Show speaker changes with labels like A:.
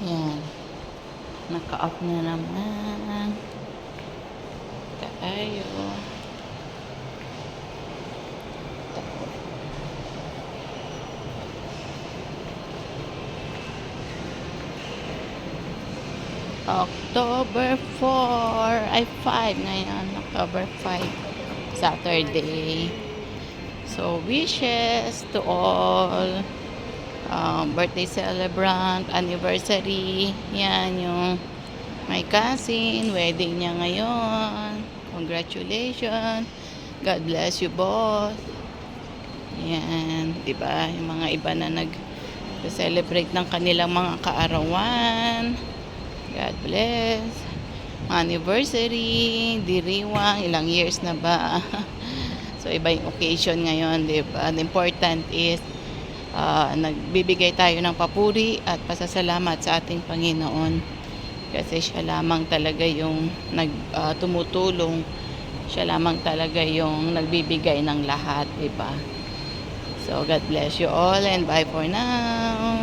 A: Yan. Naka-off na naman. Tayo. October 4 ay 5 ngayon October 5 Saturday so wishes to all um, birthday celebrant anniversary yan yung my cousin wedding niya ngayon congratulations God bless you both yan di ba yung mga iba na nag celebrate ng kanilang mga kaarawan God bless. Anniversary, diriwang, ilang years na ba? so, iba yung occasion ngayon, di ba? The important is, ah, nagbibigay tayo ng papuri at pasasalamat sa ating Panginoon. Kasi siya lamang talaga yung nag, ah, tumutulong. Siya lamang talaga yung nagbibigay ng lahat, di ba? So, God bless you all and bye for now.